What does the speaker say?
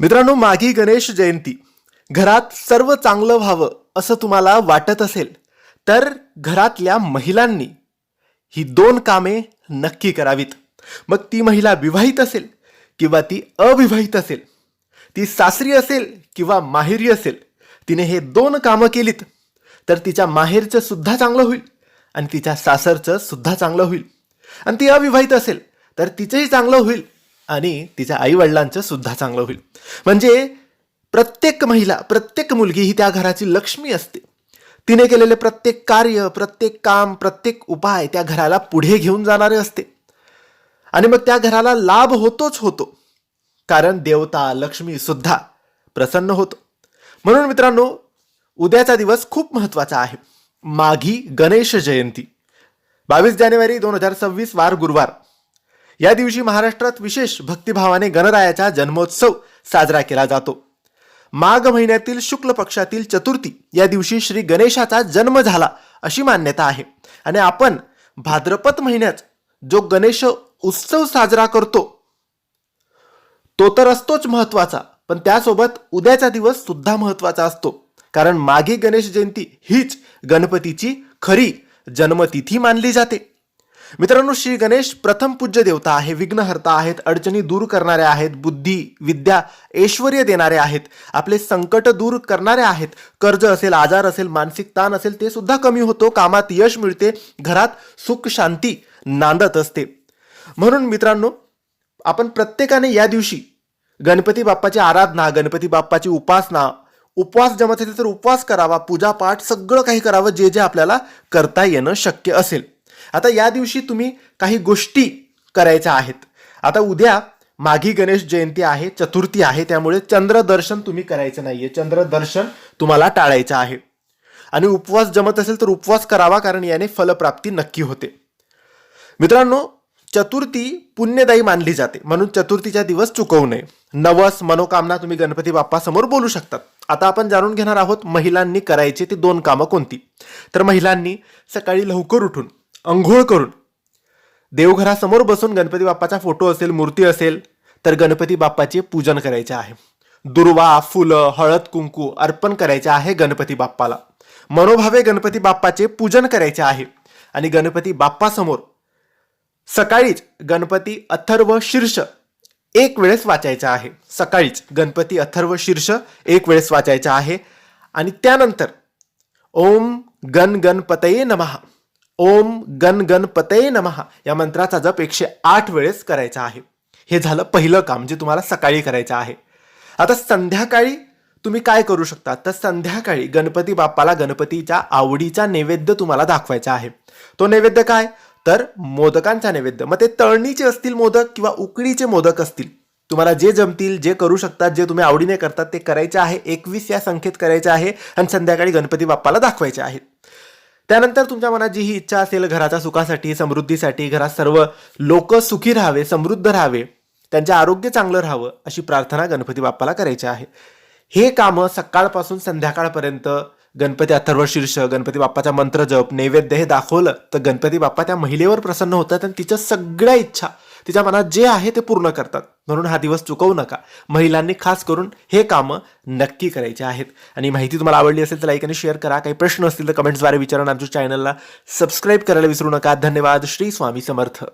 मित्रांनो मागी गणेश जयंती. घरात सर्व चांगलं व्हावं असं तुम्हाला वाटत असेल तर घरातल्या महिलांनी ही दोन कामे नक्की करावीत. मग ती महिला विवाहित असेल किंवा ती अविवाहित असेल ती सासरी असेल किंवा माहेरी असेल तिने हे दोन कामं केलीत तर तिच्या माहेरचं सुद्धा चांगलं होईल आणि तिच्या सासरचं सुद्धा चांगलं होईल. आणि ती अविवाहित असेल तर तिचंही चांगलं होईल. आणि तिच्या आईवडिलांचं सुद्धा चांगलं होईल. म्हणजे प्रत्येक महिला प्रत्येक मुलगी ही त्या घराची लक्ष्मी असते. तिने केलेले प्रत्येक कार्य प्रत्येक काम प्रत्येक उपाय त्या घराला पुढे घेऊन जाणारे असते. आणि मग त्या घराला लाभ होतोच होतो. कारण देवता लक्ष्मी सुद्धा प्रसन्न होतो. म्हणून मित्रांनो उद्याचा दिवस खूप महत्त्वाचा आहे. माघी गणेश जयंती. बावीस जानेवारी दोन हजार सव्वीस वार गुरुवार. या दिवशी महाराष्ट्रात विशेष भक्तिभावाने गणरायाचा जन्मोत्सव साजरा केला जातो. माघ महिन्यातील शुक्ल पक्षातील चतुर्थी या दिवशी श्री गणेशाचा जन्म झाला अशी मान्यता आहे. आणि आपण भाद्रपद महिन्यात जो गणेश उत्सव साजरा करतो तो तर असतोच महत्त्वाचा पण त्यासोबत उद्याचा दिवस सुद्धा महत्त्वाचा असतो. कारण मागे गणेश जयंती हीच गणपतीची खरी जन्मतिथी मानली जाते. मित्रांनो श्री गणेश प्रथम पूज्य देवता आहे विघ्नहर्ता आहेत अडचणी दूर करणारे आहेत बुद्धी विद्या ऐश्वर्य देणारे आहेत आपले संकट दूर करणारे आहेत कर्ज असेल आजार असेल मानसिक ताण असेल ते सुद्धा कमी होतो कामात यश मिळते घरात सुख शांती नांदत असते. म्हणून मित्रांनो आपण प्रत्येकाने या दिवशी गणपती बाप्पाची आराधना गणपती बाप्पाची उपासना उपवास जमत असेल तर उपवास करावा पूजापाठ सगळं काही करावं जे जे आपल्याला करता येणं शक्य असेल. आता या दिवशी तुम्ही काही गोष्टी करायच्या आहेत. आता उद्या माघी गणेश जयंती आहे चतुर्थी आहे त्यामुळे चंद्रदर्शन तुम्ही करायचं नाहीये. चंद्रदर्शन तुम्हाला टाळायचं आहे. आणि उपवास जमत असेल तर उपवास करावा कारण याने फलप्राप्ती नक्की होते. मित्रांनो चतुर्थी पुण्यदायी मानली जाते. म्हणून चतुर्थीचा दिवस चुकवू नये. नवस मनोकामना तुम्ही गणपती बाप्पासमोर बोलू शकतात. आता आपण जाणून घेणार आहोत महिलांनी करायची ती दोन कामं कोणती? तर महिलांनी सकाळी लवकर उठून अंघोळ करून. देवघरासमोर बसून गणपती बाप्पाचा फोटो असेल मूर्ती असेल तर गणपती बाप्पाचे पूजन करायचे आहे. दुर्वा फुलं हळद कुंकू अर्पण करायचे आहे गणपती बाप्पाला. मनोभावे गणपती बाप्पाचे पूजन करायचे आहे. आणि गणपती बाप्पासमोर सकाळीच गणपती अथर्व शीर्ष एक वेळेस वाचायचा आहे. सकाळीच गणपती अथर्व शीर्ष एक वेळेस वाचायचा आहे. आणि त्यानंतर ओम गण गणपतये नमः. ओम गण गणपतये नमः या मंत्राचा जप एकशे आठ वेळेस करायचा आहे. हे झालं पहिलं काम जे तुम्हाला सकाळी करायचं आहे. आता संध्याकाळी तुम्ही काय करू शकता? तर संध्याकाळी गणपती बाप्पाला गणपतीच्या आवडीचा नैवेद्य तुम्हाला दाखवायचा आहे. तो नैवेद्य काय? तर मोदकांचा नैवेद्य. मग ते तळणीचे असतील मोदक किंवा उकडीचे मोदक असतील तुम्हाला जे जमतील जे करू शकतात जे तुम्ही आवडीने करतात ते करायचे आहे. एकवीस या संख्येत करायचे आहे आणि संध्याकाळी गणपती बाप्पाला दाखवायचे आहेत त्यानंतर तुमच्या मनात जी ही इच्छा असेल घराच्या सुखासाठी समृद्धीसाठी घरात सर्व लोक सुखी राहावे समृद्ध राहावे त्यांचे आरोग्य चांगलं राहावं अशी प्रार्थना गणपती बाप्पाला करायची आहे. हे कामं सकाळपासून संध्याकाळपर्यंत गणपती अथर्व शीर्ष गणपती बाप्पाचा मंत्र जप नैवेद्य हे दाखवलं तर गणपती बाप्पा त्या महिलेवर प्रसन्न होतात आणि तिच्या सगळ्या इच्छा तिच्या मनात जे आहे ते पूर्ण करतात. म्हणून हा दिवस चुकवू नका. महिलांनी खास करून हे कामं नक्की करायचे आहेत. आणि माहिती तुम्हाला आवडली असेल तर लाईक आणि शेअर करा. काही प्रश्न असतील तर कमेंट्सद्वारे विचारा. आमच्या चॅनलला सबस्क्राईब करायला विसरू नका. धन्यवाद. श्री स्वामी समर्थ.